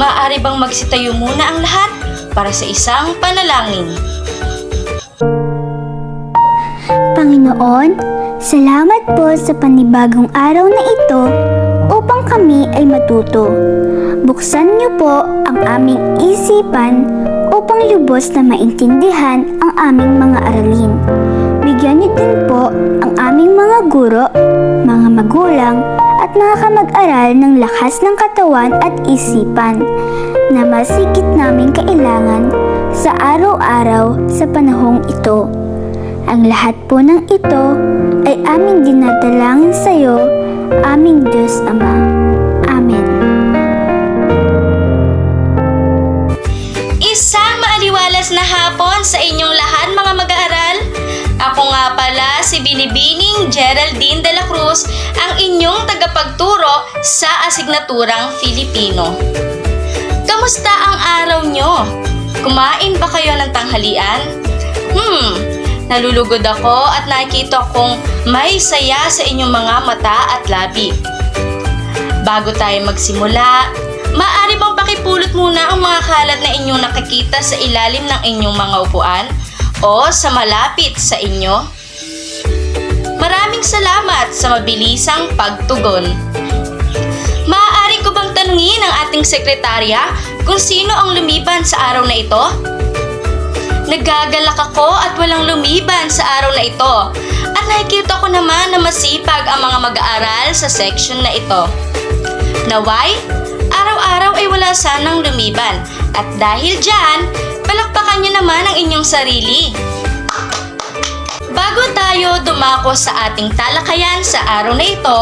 maaari bang magsitayo muna ang lahat para sa isang panalangin? Panginoon, salamat po sa panibagong araw na ito upang kami ay matuto. Buksan niyo po ang aming isipan upang lubos na maintindihan ang aming mga aralin. Bigyan niyo din po ang aming mga guro, mga magulang, at mga kamag-aral ng lakas ng katawan at isipan na masikit namin kailangan sa araw-araw sa panahong ito. Ang lahat po ng ito ay aming dinadalangin sa iyo, aming Diyos Ama. Amen. Isang maaliwalas na hapon sa inyong si Binibining Geraldine de la Cruz, ang inyong tagapagturo sa asignaturang Filipino. Kamusta ang araw nyo? Kumain ba kayo ng tanghalian? Hmm, nalulugod ako at nakikita kong may saya sa inyong mga mata at labi. Bago tayo magsimula, maaari bang pakipulot muna ang mga kalat na inyong nakikita sa ilalim ng inyong mga upuan o sa malapit sa inyo? Maraming salamat sa mabilisang pagtugon. Maaari ko bang tanungin ang ating sekretarya kung sino ang lumiban sa araw na ito? Nagagalak ako at walang lumiban sa araw na ito. At nakikita ko naman na masipag ang mga mag-aaral sa section na ito. Naway, araw-araw ay wala sanang lumiban. At dahil dyan, palakpakan niyo naman ang inyong sarili. Bago tayo dumako sa ating talakayan sa araw na ito,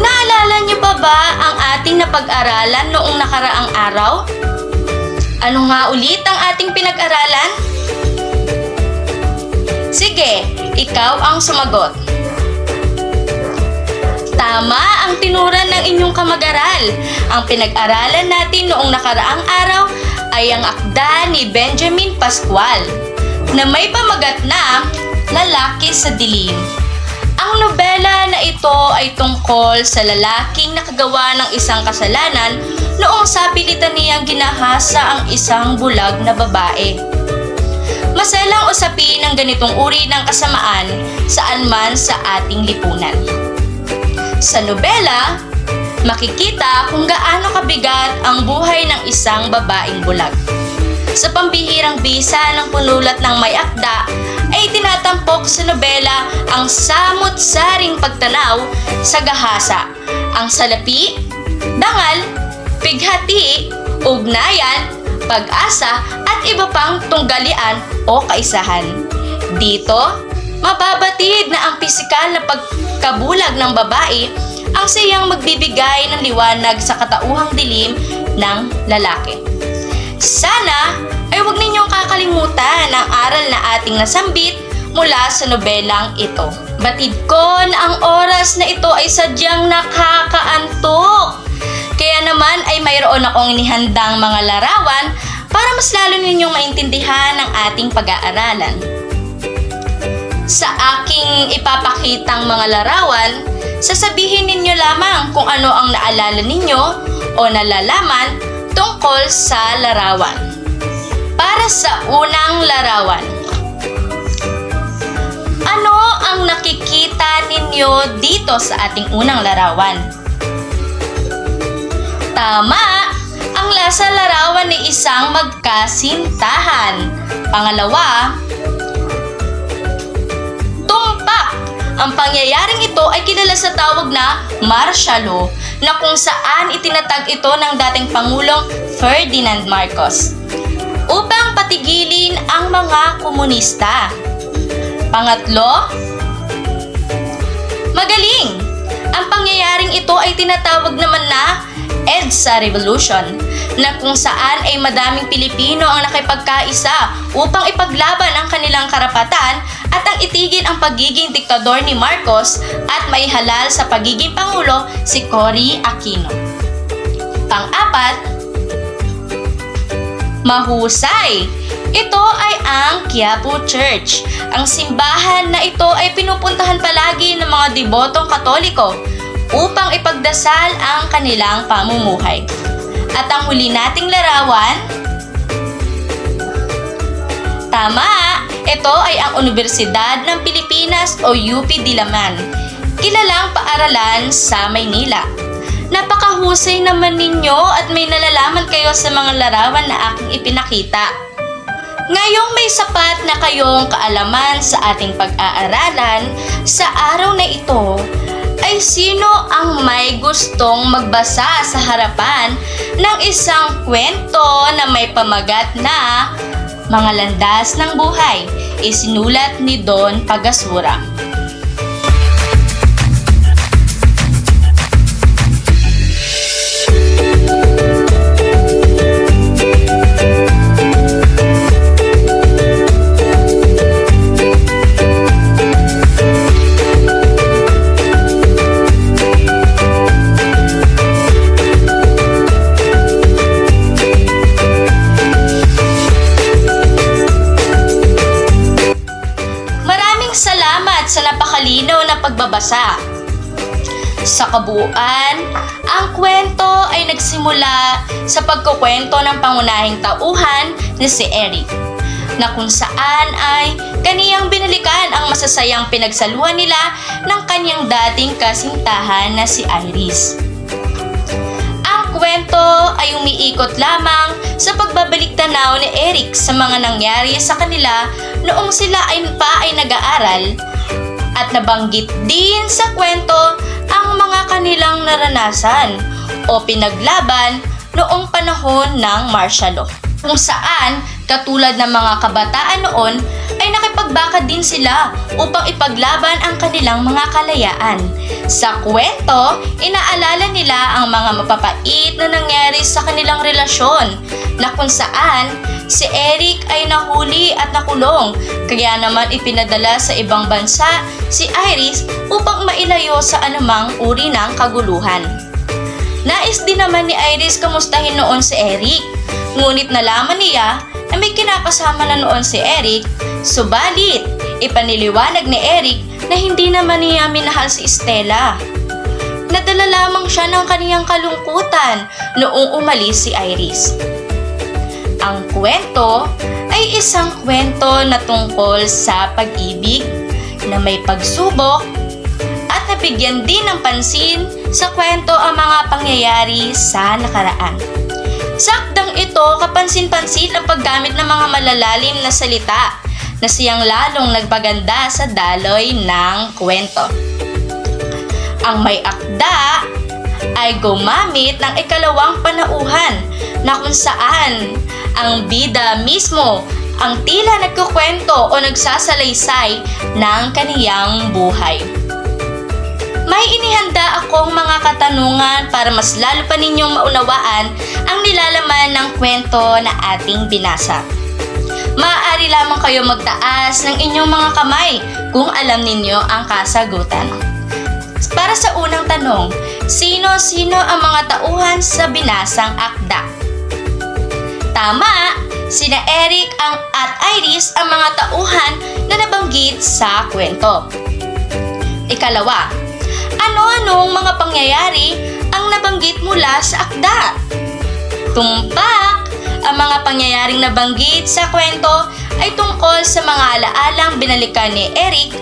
naalala niyo pa ba ang ating napag-aralan noong nakaraang araw? Ano nga ulit ang ating pinag-aralan? Sige, ikaw ang sumagot. Tama ang tinuran ng inyong kamag-aral. Ang pinag-aralan natin noong nakaraang araw ay ang akda ni Benjamin Pascual na may pamagat na Lalaki sa Dilim. Ang nobela na ito ay tungkol sa lalaking nakagawa ng isang kasalanan noong sapilitan niyang ginahasa ang isang bulag na babae. Masalang usapin ang ganitong uri ng kasamaan saan man sa ating lipunan. Sa nobela, makikita kung gaano kabigat ang buhay ng isang babaeng bulag. Sa pambihirang bisa ng punulat ng may akda, ay tinatampok sa nobela ang samot-saring pagtanaw sa gahasa, ang salapi, dangal, pighati, ugnayan, pag-asa at iba pang tunggalian o kaisahan. Dito, mababatid na ang pisikal na pagkabulag ng babae ang siyang magbibigay ng liwanag sa katauhang dilim ng lalaki. Sana ay huwag ninyong kakalimutan ang aral na ating nasambit mula sa nobelang ito. Batid ko na ang oras na ito ay sadyang nakakaantok. Kaya naman ay mayroon akong inihandang mga larawan para mas lalo ninyong maintindihan ang ating pag-aaralan. Sa aking ipapakitang mga larawan, sasabihin ninyo lamang kung ano ang naalala ninyo o nalalaman tungkol sa larawan. Para sa unang larawan, ano ang nakikita ninyo dito sa ating unang larawan? Tama! Ang lasa larawan ni isang magkasintahan. Pangalawa, tumpak. Ang pangyayaring ito ay kilala sa tawag na martial law na kung saan itinatag ito ng dating Pangulong Ferdinand Marcos upang patigilin ang mga komunista. Pangatlo, magaling! Ang pangyayaring ito ay tinatawag naman na EDSA Revolution na kung saan ay madaming Pilipino ang nakipagkaisa upang ipaglaban ang kanilang karapatan at ang itigil ang pagiging diktador ni Marcos at maihalal sa pagiging pangulo si Cory Aquino. Pang-apat, mahusay. Ito ay ang Quiapo Church. Ang simbahan na ito ay pinupuntahan palagi ng mga debotong katoliko upang ipagdasal ang kanilang pamumuhay. At ang huli nating larawan, Tama! Ito ay ang Universidad ng Pilipinas o UP Diliman. Kilalang paaralan sa Maynila. Napakahusay naman ninyo at may nalalaman kayo sa mga larawan na aking ipinakita. Ngayong may sapat na kayong kaalaman sa ating pag-aaralan, sa araw na ito, ay sino ang may gustong magbasa sa harapan ng isang kwento na may pamagat na mga landas ng buhay, isinulat ni Don Pagasura. Kabuuan, ang kwento ay nagsimula sa pagkukwento ng pangunahing tauhan ni si Eric na kung saan ay kaniyang binalikan ang masasayang pinagsaluhan nila ng kanyang dating kasintahan na si Iris. Ang kwento ay umiikot lamang sa pagbabalik tanaw ni Eric sa mga nangyari sa kanila noong sila ay pa ay nag-aaral at nabanggit din sa kwento naranasan o pinaglaban noong panahon ng martial law. Kung saan, katulad ng mga kabataan noon, ay nakipagbaka din sila upang ipaglaban ang kanilang mga kalayaan. Sa kwento, inaalala nila ang mga mapapait na nangyari sa kanilang relasyon na kung saan si Eric ay nahuli at nakulong kaya naman ipinadala sa ibang bansa si Iris upang mailayo sa anumang uri ng kaguluhan. Nais din naman ni Iris kamustahin noon si Eric. Ngunit nalaman niya na may kinakasama na noon si Eric, subalit ipaniliwanag ni Eric na hindi naman niya minahal si Stella. Nadala lamang siya ng kaniyang kalungkutan noong umalis si Iris. Ang kwento ay isang kwento na tungkol sa pag-ibig na may pagsubok at nabigyan din ng pansin sa kwento ang mga pangyayari sa nakaraan. Sakdang ito, kapansin-pansin ang paggamit ng mga malalalim na salita na siyang lalong nagpaganda sa daloy ng kwento. Ang may akda ay gumamit ng ikalawang panauhan na kung saan ang bida mismo ang tila nagkukwento o nagsasalaysay ng kaniyang buhay. May inihanda akong mga katanungan para mas lalo pa ninyong maunawaan ang nilalaman ng kwento na ating binasa. Maaari lamang kayo magtaas ng inyong mga kamay kung alam ninyo ang kasagutan. Para sa unang tanong, sino-sino ang mga tauhan sa binasang akda? Tama! Sina Eric ang at Iris ang mga tauhan na nabanggit sa kwento. Ikalawa, ano-anong mga pangyayari ang nabanggit mula sa akda? Tumpak! Ang mga pangyayaring nabanggit sa kwento ay tungkol sa mga alaalang binalikan ni Eric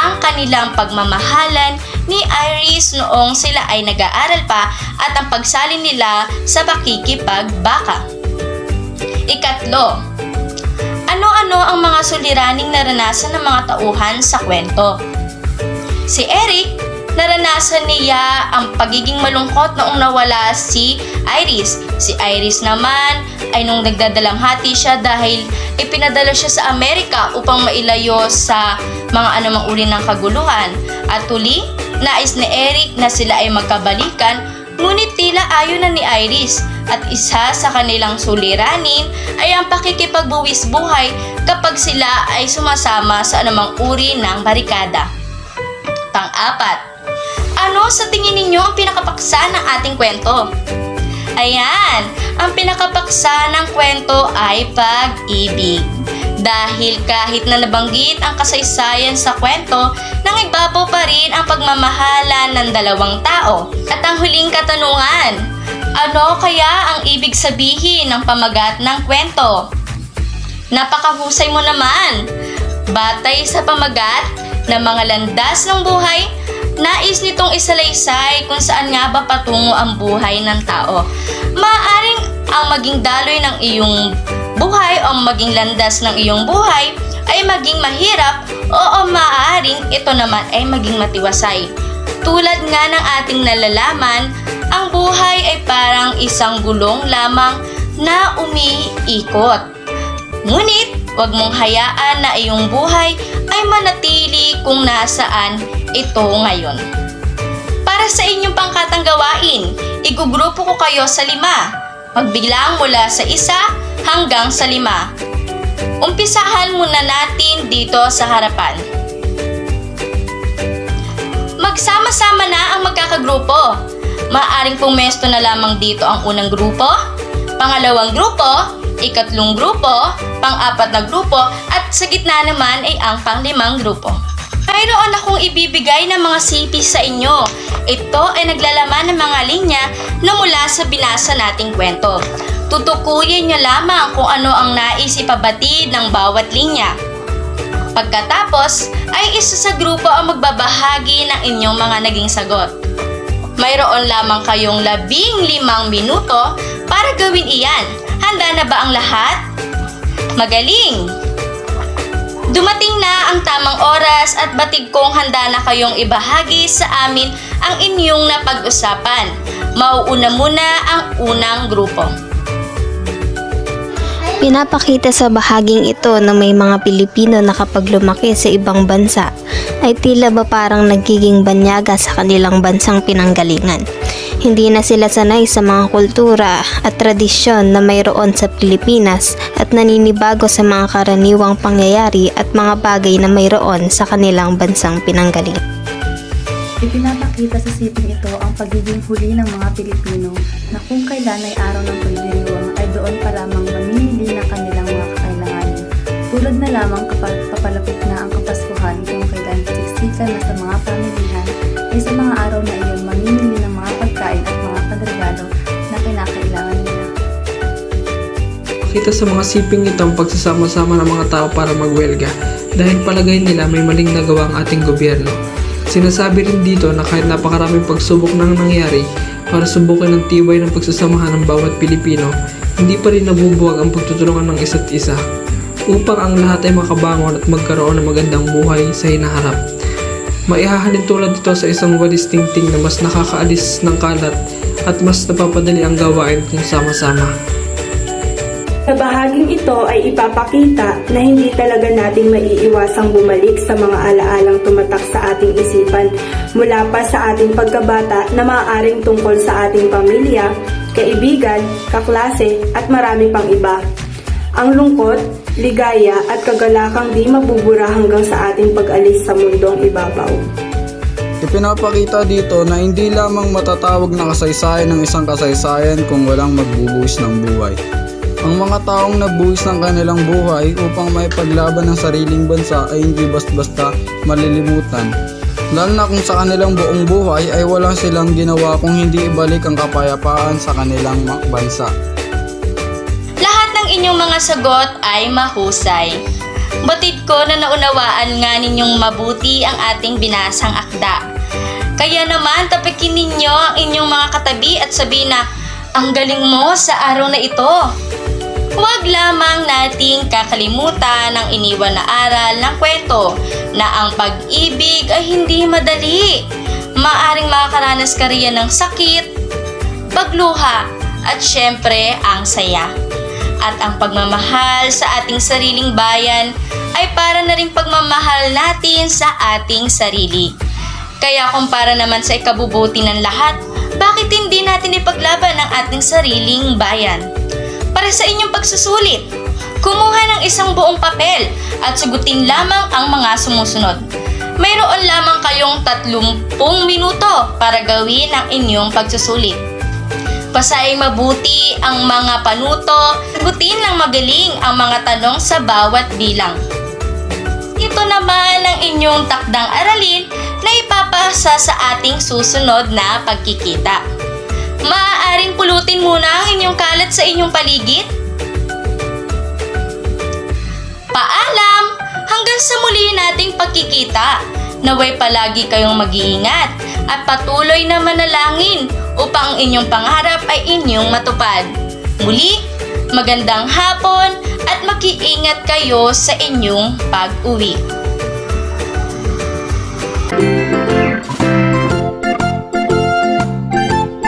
ang kanilang pagmamahalan ni Iris noong sila ay nag-aaral pa at ang pagsalin nila sa pakikipagbaka. Ikatlo, ano-ano ang mga suliraning naranasan ng mga tauhan sa kwento? Si Eric, naranasan niya ang pagiging malungkot noong nawala si Iris. Si Iris naman ay nung nagdadalamhati siya dahil ipinadala siya sa Amerika upang mailayo sa mga anumang uri ng kaguluhan. At tuli, nais ni Eric na sila ay magkabalikan ngunit tila ayaw na ni Iris at isa sa kanilang suliranin ay ang pakikipagbuwis buhay kapag sila ay sumasama sa anumang uri ng barikada. Pang-apat, ano sa tingin ninyo ang pinakapaksa ng ating kwento? Ayan, ang pinakapaksa ng kwento ay pag-ibig. Dahil kahit na nabanggit ang kasaysayan sa kwento, nangibabaw pa rin ang pagmamahalan ng dalawang tao. At ang huling katanungan, Ano kaya ang ibig sabihin ng pamagat ng kwento? Napakahusay mo naman! Batay sa pamagat ng mga landas ng buhay, nais nitong isalaysay kung saan nga ba patungo ang buhay ng tao. Maaring ang maging daloy ng iyong buhay o maging landas ng iyong buhay ay maging mahirap o maaaring ito naman ay maging matiwasay. Tulad nga ng ating nalalaman, ang buhay ay parang isang gulong lamang na umiikot. Ngunit, huwag mong hayaan na iyong buhay ay manatili kung nasaan ito ngayon. Para sa inyong pangkatang gawain, igugrupo ko kayo sa lima. Magbilang mula sa isa hanggang sa lima. Umpisahan muna natin dito sa harapan. Magsama-sama na ang magkakagrupo. Maaring pumesto na lamang dito ang unang grupo, pangalawang grupo, ikatlong grupo, pang-apat na grupo, at sa gitna naman ay ang panglimang grupo. Mayroon akong ibibigay ng mga CP sa inyo. Ito ay naglalaman ng mga linya na mula sa binasa nating kwento. Tutukuyin nyo lamang kung ano ang nais ipabatid ng bawat linya. Pagkatapos, ay isa sa grupo ang magbabahagi ng inyong mga naging sagot. Mayroon lamang kayong labing limang minuto para gawin iyan. Handa na ba ang lahat? Magaling! Dumating na ang tamang oras at batig kong handa na kayong ibahagi sa amin ang inyong napag-usapan. Mauuna muna ang unang grupo. Pinapakita sa bahaging ito na may mga Pilipino na kapag lumaki sa ibang bansa ay tila ba parang nagiging banyaga sa kanilang bansang pinanggalingan. Hindi na sila sanay sa mga kultura at tradisyon na mayroon sa Pilipinas at naninibago sa mga karaniwang pangyayari at mga bagay na mayroon sa kanilang bansang pinanggalingan. Ipinapakita sa siping ito ang pagiging huli ng mga Pilipino na kung kailan ay araw ng pagdiriwang ay doon pa lamang mamimili ng kanilang mga kakailanganin. Tulad na lamang kapag papalapit na ang Kapaskuhan kung kailan siksikan na sa mga pamilihan ay sa mga araw na iyon mamimili ng mga pagkain at mga panregalo na kinakailangan nila. Kita sa mga siping ito ang pagsasama-sama ng mga tao para magwelga dahil palagay nila may maling nagawa ang ating gobyerno. Sinasabi rin dito na kahit napakaraming pagsubok nang nangyari para subukin ang tibay ng pagsasamahan ng bawat Pilipino, hindi pa rin nabubuwag ang pagtutulungan ng isa't isa upang ang lahat ay makabangon at magkaroon ng magandang buhay sa hinaharap. Maihahalin tulad ito sa isang walis tingting na mas nakakaalis ng kalat at mas napapadali ang gawain kung sama-sama. Sa bahaging ito ay ipapakita na hindi talaga natin maiiwasang bumalik sa mga alaalang tumatak sa ating isipan mula pa sa ating pagkabata na maaaring tungkol sa ating pamilya, kaibigan, kaklase at marami pang iba. Ang lungkot, ligaya at kagalakang di mabubura hanggang sa ating pag-alis sa mundong ibabaw. Ipinapakita dito na hindi lamang matatawag na kasaysayan ng isang kasaysayan kung walang magbubuhis ng buhay. Ang mga taong nagbuhis ng kanilang buhay upang may paglaban ng sariling bansa ay hindi basta-basta malilimutan. Lalo na kung sa kanilang buong buhay ay walang silang ginawa kung hindi ibalik ang kapayapaan sa kanilang bansa. Lahat ng inyong mga sagot ay mahusay. Batid ko na naunawaan nga ninyong mabuti ang ating binasang akda. Kaya naman tapakin ninyo ang inyong mga katabi at sabihin na, ang galing mo sa araw na ito. Huwag lamang nating kakalimutan ang iniwan na aral ng kwento na ang pag-ibig ay hindi madali. Maaring makakaranas ka riyan ng sakit, pagluha, at syempre ang saya. At ang pagmamahal sa ating sariling bayan ay para na rin pagmamahal natin sa ating sarili. Kaya kumpara naman sa ikabubuti ng lahat, bakit hindi natin ipaglaban ang ating sariling bayan? Para sa inyong pagsusulit, kumuha ng isang buong papel at sugutin lamang ang mga sumusunod. Mayroon lamang kayong 30 minuto para gawin ang inyong pagsusulit. Basahin mabuti ang mga panuto, sagutin ng magaling ang mga tanong sa bawat bilang. Ito naman ang inyong takdang aralin na ipapasa sa ating susunod na pagkikita. maaaring pulutin muna ang kalat sa inyong paligid. Paalam! Hanggang sa muli nating pagkikita. Naway palagi kayong mag-iingat at patuloy na manalangin upang ang inyong pangarap ay inyong matupad. Muli, magandang hapon at mag-iingat kayo sa inyong pag-uwi.